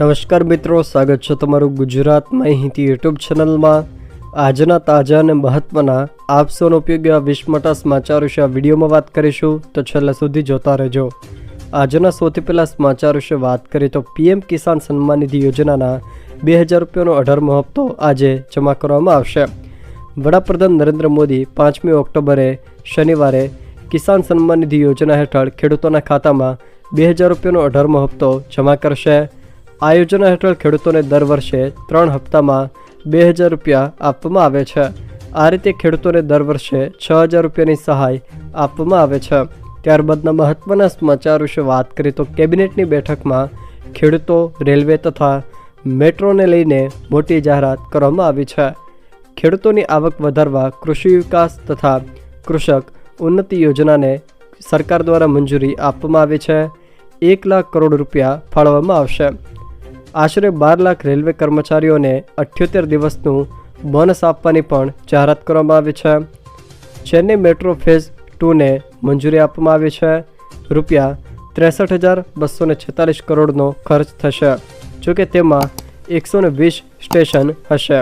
નમસ્કાર મિત્રો, સ્વાગત છે તમારું ગુજરાત માહિતી યુટ્યુબ ચેનલમાં. આજના તાજા અને મહત્વના આપસોનો ઉપયોગી આ વીસ સમાચાર વિશે આ વિડીયોમાં વાત કરીશું. તો છેલ્લા સુધી જોતા રહેજો. આજના સૌથી પહેલાં સમાચાર વિશે વાત કરીએ તો પીએમ કિસાન સન્માન નિધિ યોજનાના બે હજાર રૂપિયાનો અઢારમો હપ્તો આજે જમા કરવામાં આવશે. વડાપ્રધાન નરેન્દ્ર મોદી પાંચમી ઓક્ટોબરે શનિવારે કિસાન સન્માન નિધિ યોજના હેઠળ ખેડૂતોના ખાતામાં બે હજાર રૂપિયાનો અઢારમો હપ્તો જમા કરશે. આ યોજના હેઠળ ખેડૂતોને દર વર્ષે ત્રણ હપ્તામાં બે હજાર રૂપિયા આપવામાં આવે છે. આ રીતે ખેડૂતોને દર વર્ષે છ હજાર રૂપિયાની સહાય આપવામાં આવે છે. ત્યારબાદના મહત્ત્વના સમાચાર વિશે વાત કરીએ તો કેબિનેટની બેઠકમાં ખેડૂતો, રેલવે તથા મેટ્રોને લઈને મોટી જાહેરાત કરવામાં આવી છે. ખેડૂતોની આવક વધારવા કૃષિ વિકાસ તથા કૃષક ઉન્નતિ યોજનાને સરકાર દ્વારા મંજૂરી આપવામાં આવી છે. એક લાખ કરોડ રૂપિયા ફાળવવામાં આવશે. આશરે બાર લાખ રેલવે કર્મચારીઓને અઠ્યોતેર દિવસનું બોનસ આપવાની પણ જાહેરાત કરવામાં આવી છે. ચેન્નઈ મેટ્રો ફેઝ ટુને મંજૂરી આપવામાં આવી છે. રૂપિયા ત્રેસઠ હજાર બસો ને છેતાલીસ કરોડનો ખર્ચ થશે જોકે તેમાં એકસો ને વીસ સ્ટેશન હશે.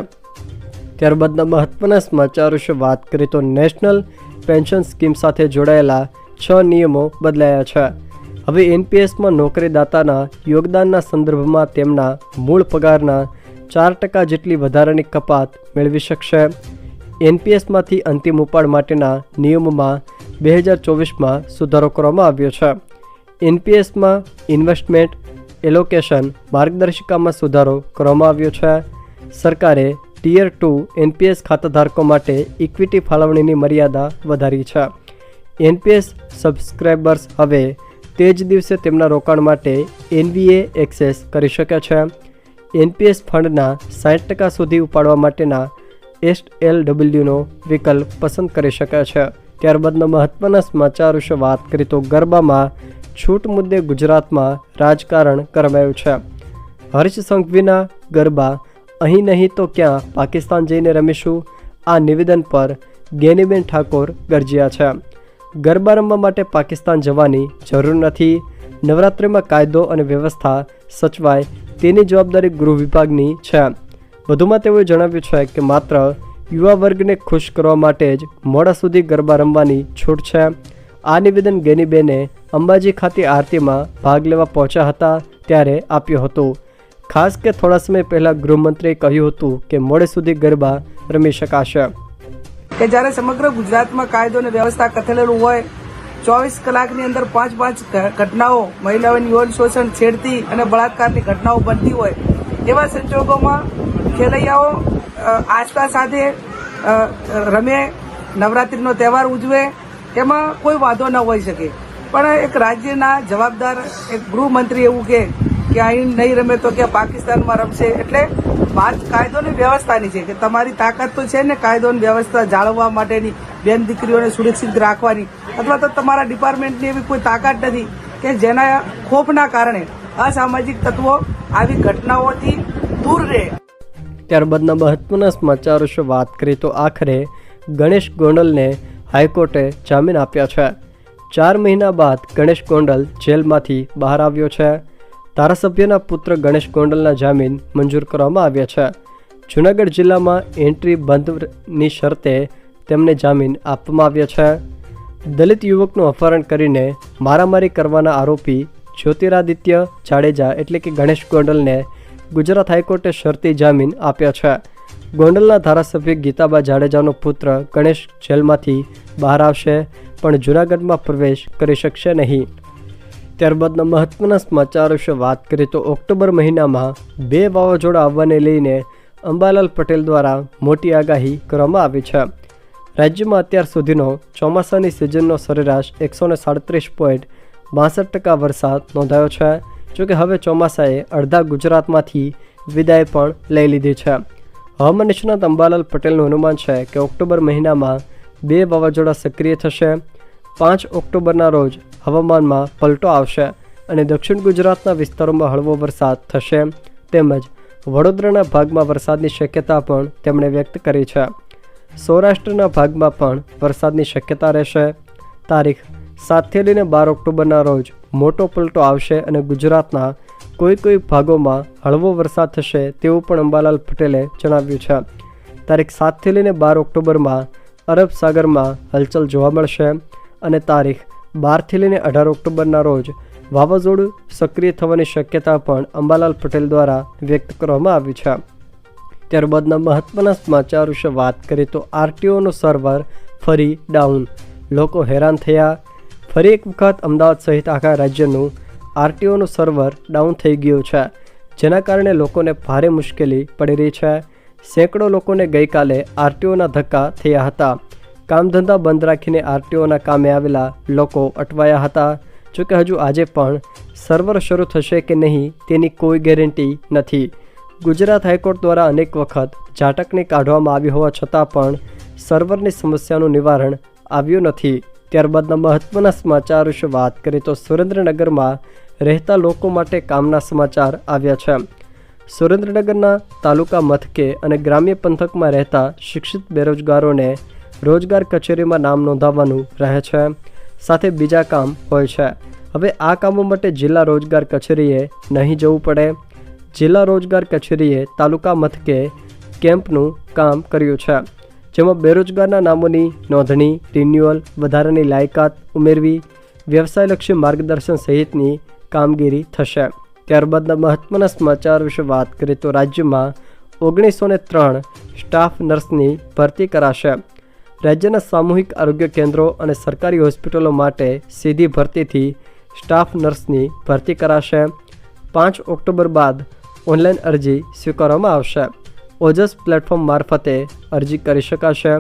ત્યારબાદના મહત્વના સમાચાર વિશે વાત કરીએ તો નેશનલ પેન્શન સ્કીમ સાથે જોડાયેલા છ નિયમો બદલાયા છે. હવે એનપીએસમાં નોકરીદાતાના યોગદાનના સંદર્ભમાં તેમના મૂળ પગારના ચાર ટકા જેટલી વધારાની કપાત મેળવી શકશે. એનપીએસમાંથી અંતિમ ઉપાડ માટેના નિયમોમાં બે હજાર ચોવીસમાં સુધારો કરવામાં આવ્યો છે. એનપીએસમાં ઇન્વેસ્ટમેન્ટ, એલોકેશન, માર્ગદર્શિકામાં સુધારો કરવામાં આવ્યો છે. સરકારે ટિયર ટુ એનપીએસ ખાતાધારકો માટે ઇક્વિટી ફાળવણીની મર્યાદા વધારી છે. એનપીએસ સબસ્ક્રાઇબર્સ હવે તે જ દિવસે તેમના રોકાણ માટે એનબીએ એક્સેસ કરી શકે છે. એનપીએસ ફંડના સાઠ ટકા સુધી ઉપાડવા માટેના એસ એલ ડબલ્યુનો વિકલ્પ પસંદ કરી શકે છે. ત્યારબાદના મહત્વના સમાચાર વિશે વાત કરીએ તો ગરબામાં છૂટ મુદ્દે ગુજરાતમાં રાજકારણ કરવાયું છે. હર્ષ સંઘવીના ગરબા અહીં નહીં તો ક્યાં? પાકિસ્તાન જઈને રમીશું. આ નિવેદન પર ગેનીબેન ઠાકોર ગરજ્યા છે. ગરબા રમવા માટે પાકિસ્તાન જવાની જરૂર નથી. નવરાત્રિમાં કાયદો અને વ્યવસ્થા સચવાય તેની જવાબદારી ગૃહ વિભાગની છે. વધુમાં તેઓએ જણાવ્યું છે કે માત્ર યુવા વર્ગને ખુશ કરવા માટે જ મોડા સુધી ગરબા રમવાની છૂટ છે. આ નિવેદન ગેનીબેને અંબાજી ખાતે આરતીમાં ભાગ લેવા પહોંચ્યા હતા ત્યારે આપ્યું હતું. ખાસ કે થોડા સમય પહેલાં ગૃહમંત્રીએ કહ્યું હતું કે મોડે સુધી ગરબા રમી શકાશે. કે જ્યારે સમગ્ર ગુજરાતમાં કાયદો અને વ્યવસ્થા કથલેલું હોય, ચોવીસ કલાકની અંદર પાંચ પાંચ ઘટનાઓ, મહિલાઓની યૌન શોષણ છેડતી અને બળાત્કારની ઘટનાઓ બનતી હોય, એવા સંજોગોમાં ખેલૈયાઓ આસ્થા સાથે રમે, નવરાત્રિનો તહેવાર ઉજવે એમાં કોઈ વાંધો ન હોઈ શકે. પણ એક રાજ્યના જવાબદાર, એક ગૃહમંત્રી એવું કે કે અહીં નહીં રમે તો કે પાકિસ્તાનમાં રમશે. એટલે વાત કાયદોની વ્યવસ્થાની છે કે તમારી તાકાત તો છે ને કાયદોની વ્યવસ્થા જાળવવા માટેની બેન દીકરીઓને સુરક્ષિત રાખવાની. અથવા તો તમારા ડિપાર્ટમેન્ટની એવી કોઈ તાકાત નથી કે જેના ખોફના કારણે અસામાજિક તત્વો આવી ઘટનાઓથી દૂર રહે. ત્યારબાદના મહત્વના સમાચાર વિશે વાત કરીએ તો આખરે ગણેશ ગોંડલને હાઈકોર્ટે જામીન આપ્યા છે. ચાર મહિના બાદ ગણેશ ગોંડલ જેલમાંથી બહાર આવ્યો છે. ધારાસભ્યના પુત્ર ગણેશ ગોંડલના જામીન મંજૂર કરવામાં આવ્યા છે. જૂનાગઢ જિલ્લામાં એન્ટ્રી બંધની શરતે તેમને જામીન આપવામાં આવ્યા છે. દલિત યુવકનું અપહરણ કરીને મારામારી કરવાના આરોપી જ્યોતિરાદિત્ય જાડેજા એટલે કે ગણેશ ગોંડલને ગુજરાત હાઈકોર્ટે શરતી જામીન આપ્યા છે. ગોંડલના ધારાસભ્ય ગીતાબા જાડેજાનો પુત્ર ગણેશ જેલમાંથી બહાર આવશે, પણ જૂનાગઢમાં પ્રવેશ કરી શકશે નહીં. ત્યારબાદના મહત્વના સમાચાર વિશે વાત કરીએ તો ઓક્ટોબર મહિનામાં બે વાવાઝોડા આવવાને લઈને અંબાલાલ પટેલ દ્વારા મોટી આગાહી કરવામાં આવી છે. રાજ્યમાં અત્યાર સુધીનો ચોમાસાની સિઝનનો સરેરાશ એકસો ને સાડત્રીસ પોઈન્ટ બાસઠ ટકા વરસાદ નોંધાયો છે જોકે હવે ચોમાસાએ અડધા ગુજરાતમાંથી વિદાય પણ લઈ લીધી છે. હવામાન નિષ્ણાત અંબાલાલ પટેલનું અનુમાન છે કે ઓક્ટોબર મહિનામાં બે વાવાઝોડા સક્રિય થશે પાંચ ઓક્ટોબરના રોજ હવામાનમાં પલટો આવશે અને દક્ષિણ ગુજરાતના વિસ્તારોમાં હળવો વરસાદ થશે તેમજ વડોદરાના ભાગમાં વરસાદની શક્યતા પણ તેમણે વ્યક્ત કરી છે. સૌરાષ્ટ્રના ભાગમાં પણ વરસાદની શક્યતા રહેશે. તારીખ સાતથી લઈને બાર ઓક્ટોબરના રોજ મોટો પલટો આવશે અને ગુજરાતના કોઈ કોઈ ભાગોમાં હળવો વરસાદ થશે તેવું પણ અંબાલાલ પટેલે જણાવ્યું છે. તારીખ સાતથી લઈને બાર ઓક્ટોબરમાં અરબ સાગરમાં હલચલ જોવા મળશે. અને તારીખ બારથી લઈને અઢાર ઓક્ટોબરના રોજ વાવાઝોડું સક્રિય થવાની શક્યતા પણ અંબાલાલ પટેલ દ્વારા વ્યક્ત કરવામાં આવી છે. ત્યારબાદના મહત્વના સમાચાર વિશે વાત કરીએ તો આરટીઓનું સર્વર ફરી ડાઉન. લોકો હેરાન થયા. ફરી એક વખત અમદાવાદ સહિત આખા રાજ્યનું આરટીઓનું સર્વર ડાઉન થઈ ગયું છે, જેના કારણે લોકોને ભારે મુશ્કેલી પડી રહી છે. સેંકડો લોકોને ગઈકાલે આરટીઓના ધક્કા થયા હતા. કામધંધા બંધ રાખીને આરટીઓના કામે આવેલા લોકો અટવાયા હતા. જોકે હજુ આજે પણ સર્વર શરૂ થશે કે નહીં તેની કોઈ ગેરંટી નથી. ગુજરાત હાઈકોર્ટ દ્વારા અનેક વખત ઝાટકને કાઢવામાં આવી હોવા છતાં પણ સર્વરની સમસ્યાનું નિવારણ આવ્યું નથી. ત્યારબાદના મહત્વના સમાચાર વિશે વાત કરીએ તો સુરેન્દ્રનગરમાં રહેતા લોકો માટે કામના સમાચાર આવ્યા છે. સુરેન્દ્રનગરના તાલુકા મથકે અને ગ્રામ્ય પંથકમાં રહેતા શિક્ષિત બેરોજગારોને રોજગાર કચેરીમાં નામ નોંધાવવાનું રહે છે. સાથે બીજા કામ હોય છે. હવે આ કામો માટે જિલ્લા રોજગાર કચેરીએ નહીં જવું પડે. જિલ્લા રોજગાર કચેરીએ તાલુકા મથકે કેમ્પનું કામ કર્યું છે. જેમાં બેરોજગારના નામોની નોંધણી, રિન્યુઅલ, વધારાની લાયકાત ઉમેરવી, વ્યવસાયલક્ષી માર્ગદર્શન સહિતની કામગીરી થશે. ત્યારબાદના મહત્વના સમાચાર વિશે વાત કરીએ તો રાજ્યમાં ઓગણીસો ને ત્રણ સ્ટાફ નર્સની ભરતી કરાશે. રાજ્યના સામૂહિક આરોગ્ય કેન્દ્રો અને સરકારી હોસ્પિટલો માટે સીધી ભરતીથી સ્ટાફ નર્સની ભરતી કરાશે. પાંચ ઓક્ટોબર બાદ ઓનલાઈન અરજી સ્વીકારવામાં આવશે. ઓજસ પ્લેટફોર્મ મારફતે અરજી કરી શકાશે.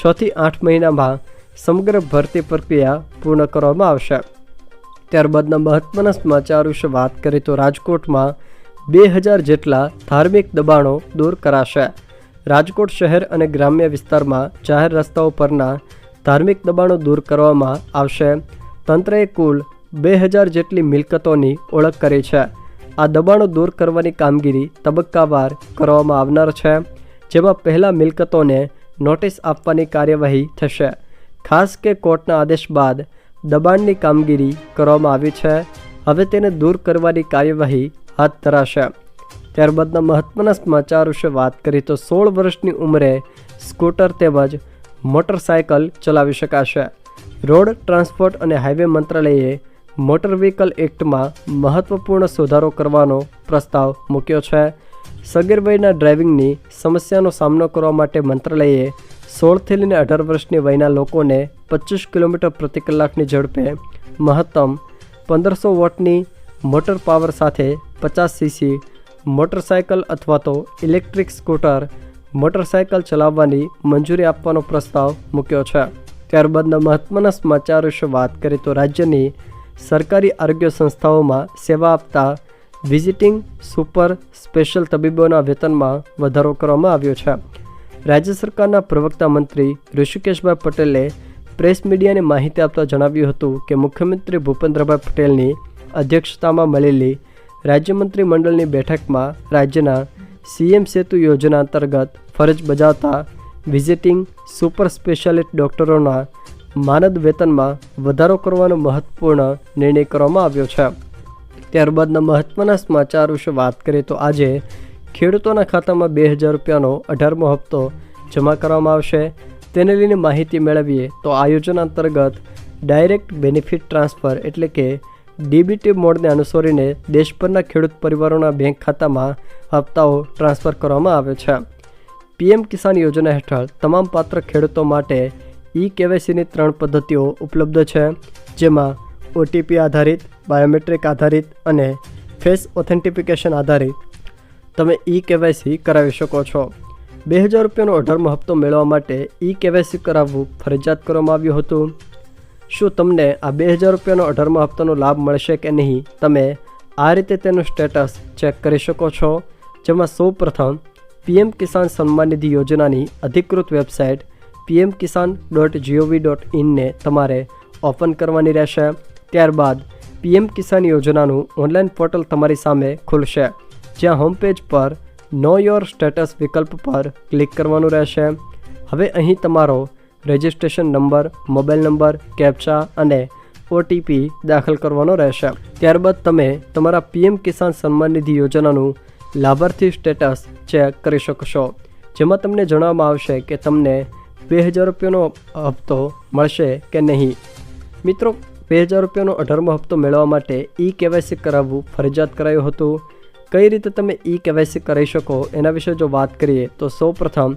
છથી આઠ મહિનામાં સમગ્ર ભરતી પ્રક્રિયા પૂર્ણ કરવામાં આવશે. ત્યારબાદના મહત્વના સમાચાર વિશે વાત કરીએ તો રાજકોટમાં બે હજાર જેટલા ધાર્મિક દબાણો દૂર કરાશે. રાજકોટ શહેર અને ગ્રામ્ય વિસ્તારમાં જાહેર રસ્તાઓ પરના ધાર્મિક દબાણો દૂર કરવામાં આવશે. તંત્રએ કુલ બે હજાર જેટલી મિલકતોની ઓળખ કરી છે. આ દબાણો દૂર કરવાની કામગીરી તબક્કાવાર કરવામાં આવનાર છે, જેમાં પહેલાં મિલકતોને નોટિસ આપવાની કાર્યવાહી થશે. ખાસ કે કોર્ટના આદેશ બાદ દબાણની કામગીરી કરવામાં આવી છે. હવે તેને દૂર કરવાની કાર્યવાહી હાથ ધરાશે. ત્યારબાદના મહત્વના સમાચાર વિશે વાત કરીએ તો સોળ વર્ષની ઉંમરે સ્કૂટર તેમજ મોટરસાયકલ ચલાવી શકાશે. રોડ ટ્રાન્સપોર્ટ અને હાઈવે મંત્રાલયે મોટર વ્હીકલ એક્ટમાં મહત્વપૂર્ણ સુધારો કરવાનો પ્રસ્તાવ મૂક્યો છે. સગીર વયના ડ્રાઇવિંગની સમસ્યાનો સામનો કરવા માટે મંત્રાલયે સોળથી લઈને અઢાર વર્ષની વયના લોકોને પચીસ કિલોમીટર પ્રતિ કલાકની ઝડપે મહત્તમ પંદરસો વોટની મોટર પાવર સાથે પચાસ સીસી મોટરસાયકલ અથવા તો ઇલેક્ટ્રિક સ્કૂટર મોટરસાયકલ ચલાવવાની મંજૂરી આપવાનો પ્રસ્તાવ મૂક્યો છે. ત્યારબાદના મહત્ત્વના સમાચાર વિશે વાત કરીએ તો રાજ્યની સરકારી આરોગ્ય સંસ્થાઓમાં સેવા આપતા વિઝિટિંગ સુપર સ્પેશિયલ તબીબોના વેતનમાં વધારો કરવામાં આવ્યો છે. રાજ્ય સરકારના પ્રવક્તા મંત્રી ઋષિકેશભાઈ પટેલે પ્રેસ મીડિયાને માહિતી આપતા જણાવ્યું હતું કે મુખ્યમંત્રી ભૂપેન્દ્રભાઈ પટેલની અધ્યક્ષતામાં મળેલી રાજ્યમંત્રી મંત્રીમંડળની બેઠકમાં રાજ્યના સીએમ સેતુ યોજના અંતર્ગત ફરજ બજાવતા વિઝિટિંગ સુપર સ્પેશિયાલિસ્ટ ડૉક્ટરોના માનદ વેતનમાં વધારો કરવાનો મહત્વપૂર્ણ નિર્ણય કરવામાં આવ્યો છે. ત્યારબાદના મહત્ત્વના સમાચાર વિશે વાત કરીએ તો આજે ખેડૂતોના ખાતામાં બે હજાર રૂપિયાનો અઢારમો હપ્તો જમા કરવામાં આવશે. તેને લઈને માહિતી મેળવીએ તો આ યોજના અંતર્ગત ડાયરેક્ટ બેનિફિટ ટ્રાન્સફર એટલે કે ડીબીટી મોડને અનુસરીને દેશભરના ખેડૂત પરિવારોના બેંક ખાતામાં હપ્તાઓ ટ્રાન્સફર કરવામાં આવે છે. પીએમ કિસાન યોજના હેઠળ તમામ પાત્ર ખેડૂતો માટે ઈ કેવાયસીની ત્રણ પદ્ધતિઓ ઉપલબ્ધ છે, જેમાં ઓટીપી આધારિત, બાયોમેટ્રિક આધારિત અને ફેસ ઓથેન્ટિફિકેશન આધારિત. તમે ઈ કેવાયસી કરાવી શકો છો. બે હજાર રૂપિયાનો અઢારમો હપ્તો મેળવવા માટે ઈ કેવાયસી કરાવવું ફરજિયાત કરવામાં આવ્યું હતું. શું તમને આ બે હજાર રૂપિયાનો અઢારમો હપ્તાનો લાભ મળશે કે નહીં? તમે આ રીતે તેનું સ્ટેટસ ચેક કરી શકો છો, જેમાં સૌ પ્રથમ પીએમ કિસાન સન્માન નિધિ યોજનાની અધિકૃત website PM Kisan dot GOV dot ઇનને તમારે ઓપન કરવાની રહેશે. ત્યારબાદ પીએમ કિસાન યોજનાનું ઓનલાઈન પોર્ટલ તમારી સામે ખુલશે, જ્યાં હોમ પેજ પર નો યોર સ્ટેટસ વિકલ્પ પર ક્લિક કરવાનું રહેશે. હવે અહીં તમારો registration number, mobile number, captcha અને ઓટીપી દાખલ કરવાનો રહેશે. ત્યારબાદ તમે તમારા પીએમ કિસાન સન્માન નિધિ યોજનાનું લાભાર્થી સ્ટેટસ ચેક કરી શકશો. જેમાં તમને જણાવવામાં આવશે કે તમને બે હજાર રૂપિયાનો હપ્તો મળશે કે નહીં. મિત્રો, બે હજાર રૂપિયાનો અઢારમો હપ્તો મેળવવા માટે ઈ કેવાયસી કરાવવું ફરજિયાત કરાયું હતું. કઈ રીતે તમે ઈ કેવાયસી કરાવી શકો એના વિશે જો વાત કરીએ તો સૌપ્રથમ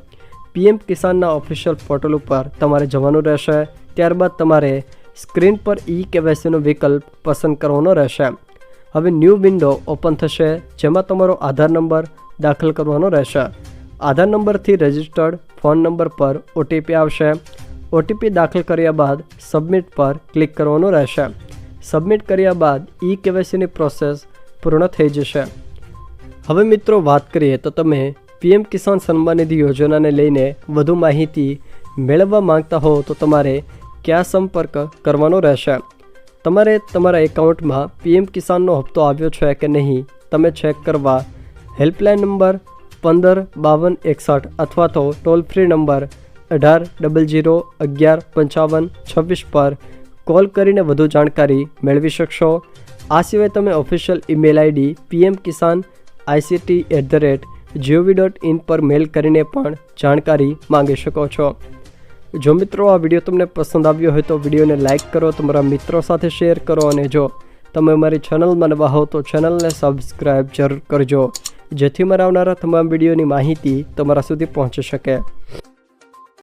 પીએમ કિસાનના ઓફિશિયલ પોર્ટલ ઉપર તમારે જવાનું રહેશે. ત્યારબાદ તમારે સ્ક્રીન પર ઈ કેવાયસીનો વિકલ્પ પસંદ કરવાનો રહેશે. હવે ન્યૂ વિન્ડો ઓપન થશે, જેમાં તમારો આધાર નંબર દાખલ કરવાનો રહેશે. આધાર નંબરથી રજિસ્ટર્ડ ફોન નંબર પર ઓટીપી આવશે. ઓટીપી દાખલ કર્યા બાદ સબમિટ પર ક્લિક કરવાનું રહેશે. સબમિટ કર્યા બાદ ઈ કેવાયસીની પ્રોસેસ પૂર્ણ થઈ જશે. હવે મિત્રો વાત કરીએ તો તમે પીએમ કિસાન સન્માન નિધિ યોજનાને લઈને વધુ માહિતી મેળવવા માંગતા હો તો તમારે ક્યાં સંપર્ક કરવાનો રહેશે? તમારે તમારા એકાઉન્ટમાં પીએમ કિસાનનો હપ્તો આવ્યો છે કે નહીં, તમે ચેક કરવા હેલ્પલાઇન નંબર પંદર બાવન એકસઠ અથવા તો ટોલ ફ્રી નંબર અઢાર, ડબલ જીરો અગિયાર, પંચાવન, છવ્વીસ પર કોલ કરીને વધુ જાણકારી મેળવી શકશો. આ સિવાય તમે official email ID PM Kisan ICT at the rate GOV dot in પર મેલ કરીને પણ જાણકારી માંગી શકો છો. જો મિત્રો આ વીડિયો તમને પસંદ આવ્યો હોય તો વિડીયોને લાઇક કરો, તમારા મિત્રો સાથે શેર કરો અને જો તમે મારી ચેનલમાં નવા હો તો ચેનલને સબસ્ક્રાઈબ જરૂર કરજો, જેથી મારા આવનારા તમામ વિડીયોની માહિતી તમારા સુધી પહોંચી શકે.